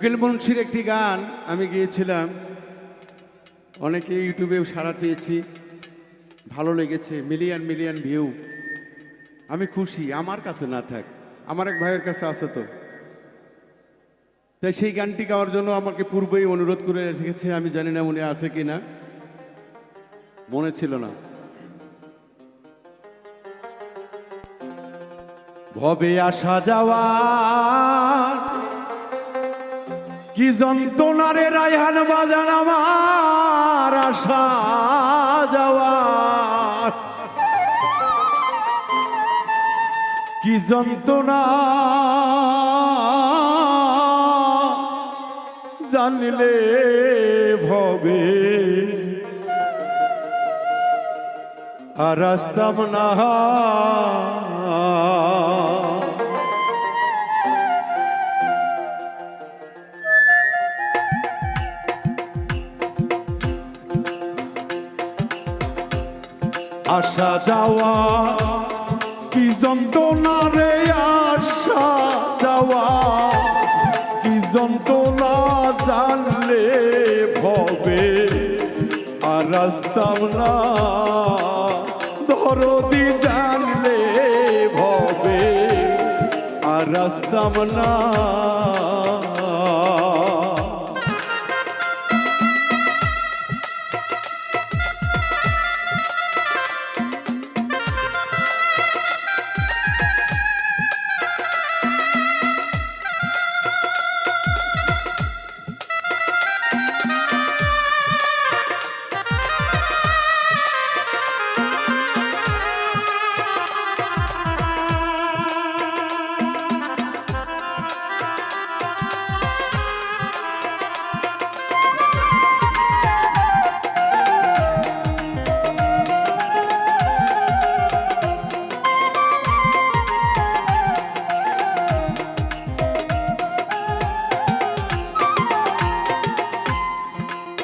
উকিল মুন্সির একটি গান আমি গিয়েছিলাম। অনেকে ইউটিউবেও সাড়া পেয়েছি। ভালো লেগেছে, মিলিয়ন মিলিয়ন ভিউ। আমি খুশি, আমার কাছে না থাক, আমার এক ভাইয়ের কাছে আছে তো। তাই সেই গানটি গাওয়ার জন্য আমাকে পূর্বেই অনুরোধ করে রেখেছে, আমি জানি না উনি আছে কি না মনে ছিল না। ভবে আসা যাওয়া কি যন্ত্রণারে রায়হান বাজান আমার আসা যাওয়া কি যন্ত্রণা? জানলে ভবে। আর আসতাম না আসা যাওয়া, কি যন্ত্রণা রে আসা যাওয়া, কি যন্ত্রণা জানলে ভবে, আর আসতাম না, দরদি জানলে ভবে, আর আসতাম না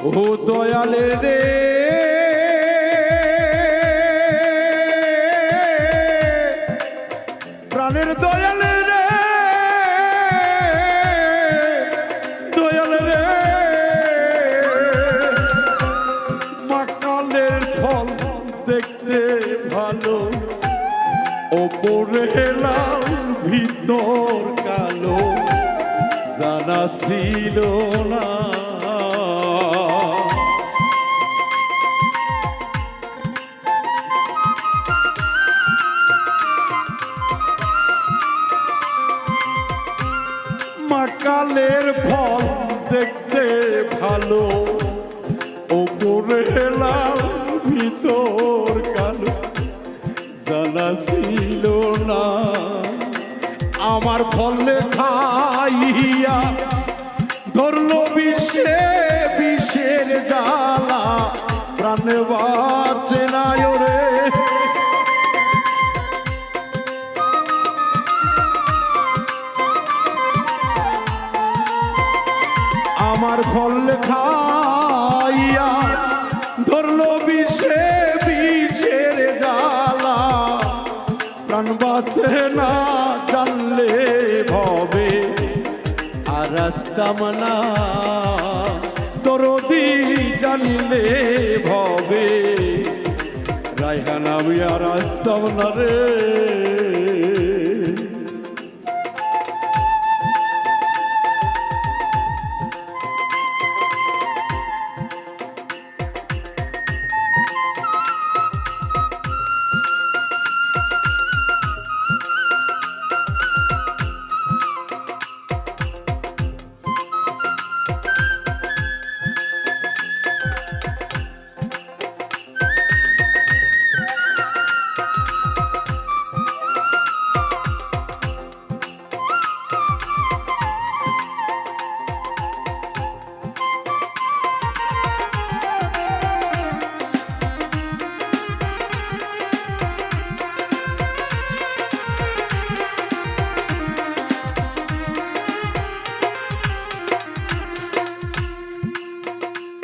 ও দয়ালে রে। প্রাণের দয়ালে রে। দয়ালে রে। মাকালের ফল দেখতে ভালো। ওপরে লাল ভিতর কালো। জানা ছিল না। মাকালের ফল দেখতে ভালো ওপরে লাল ভিতর কালো। জানা ছিল না, আমার ফলে খাইয়া ধরলো বিষে আর মানা। তরদি জানলে ভবে। রায়হানা বিয়া রাস্তা মানা রে।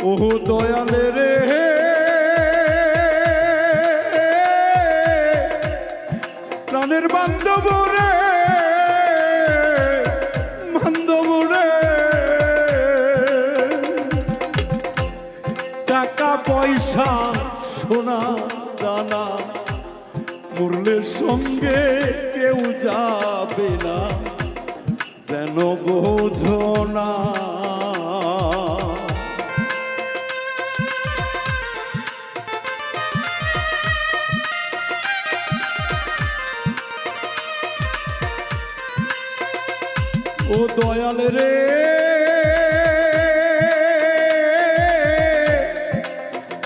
ওহু দয়াল রে প্রাণের বান্ধব রে বান্ধব রে। টাকা, পয়সা, সোনা, দানা মুরলের সঙ্গে কেউ যাবে না। যেন বোঝো দয়াল রে।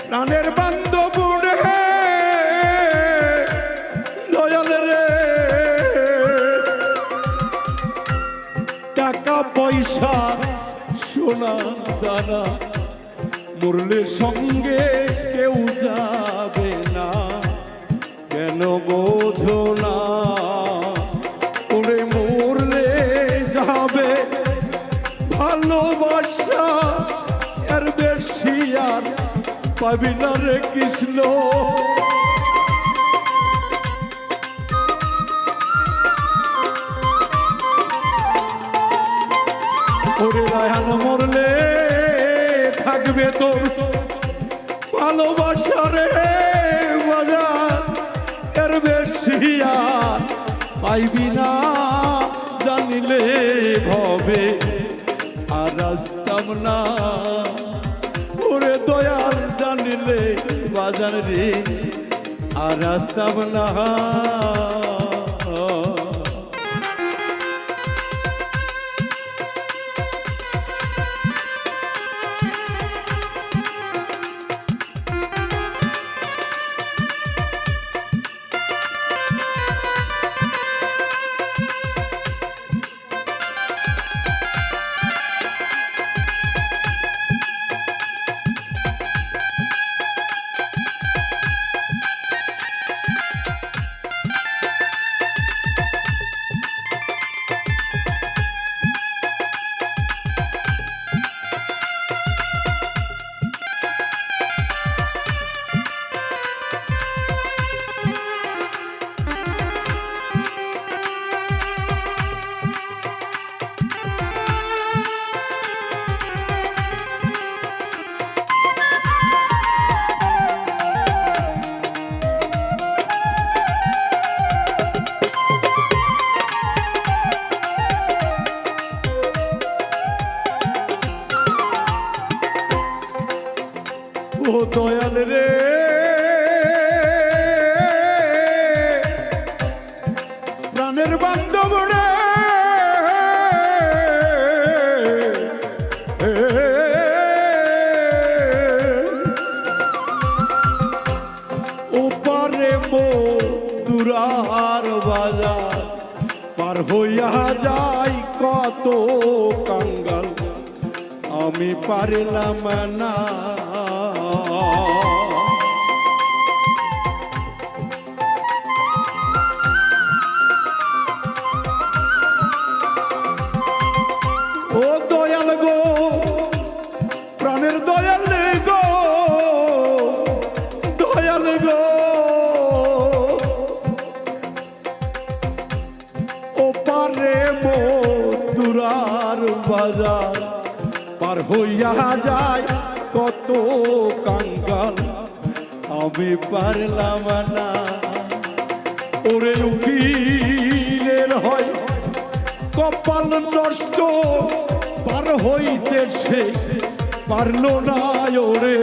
প্রাণের বান্ধব রে দয়াল রে। টাকা পয়সা, সোনা দানা মুরলের সঙ্গে কেউ যাবে রে ওরে রায়হান মরলে থাকবে তোর ভালোবাসা রে, বাজার এর বেশি আর পাইবি না জানিলে ভবে, আর আসতাম না। ওরে দয়াল জানিলে বাজার রে আর রাস্তা না দয়াল রে। প্রাণের বান্ধব রে। ও পারে মো দুরার বাজার, পার হইয়া যাই কত কাঙ্গাল। আমি পারলাম না বাজার পার হইয়া যায়, কত কাঙ্গাল। আমি পারলাম না। ওরে উকিলের হয়, কপাল নষ্ট, পার হইতে সে পারল না ওরে।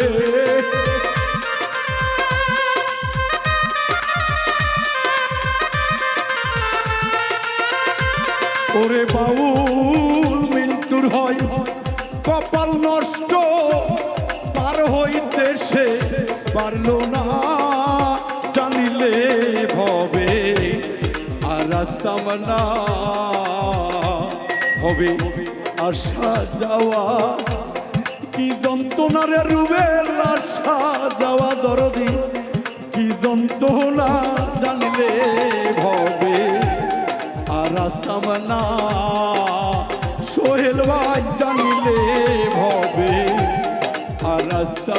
ওরে মৃত্যুর হয়, কপাল নষ্ট, পার হইতে সে পারল না। জানিলে ভবে, আর রাস্তাম না হবে। আসা যাওয়া কি যন্ত্রণারে রুবের আসা যাওয়া দরদি, কি যন্ত্রণা জানিলে ভবে। আর রাস্তাম না সোহেল ভাই জানিলে ভবে আর রাস্তা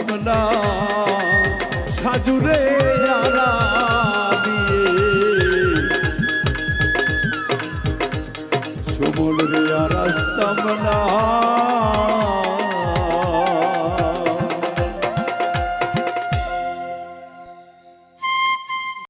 সাজুরে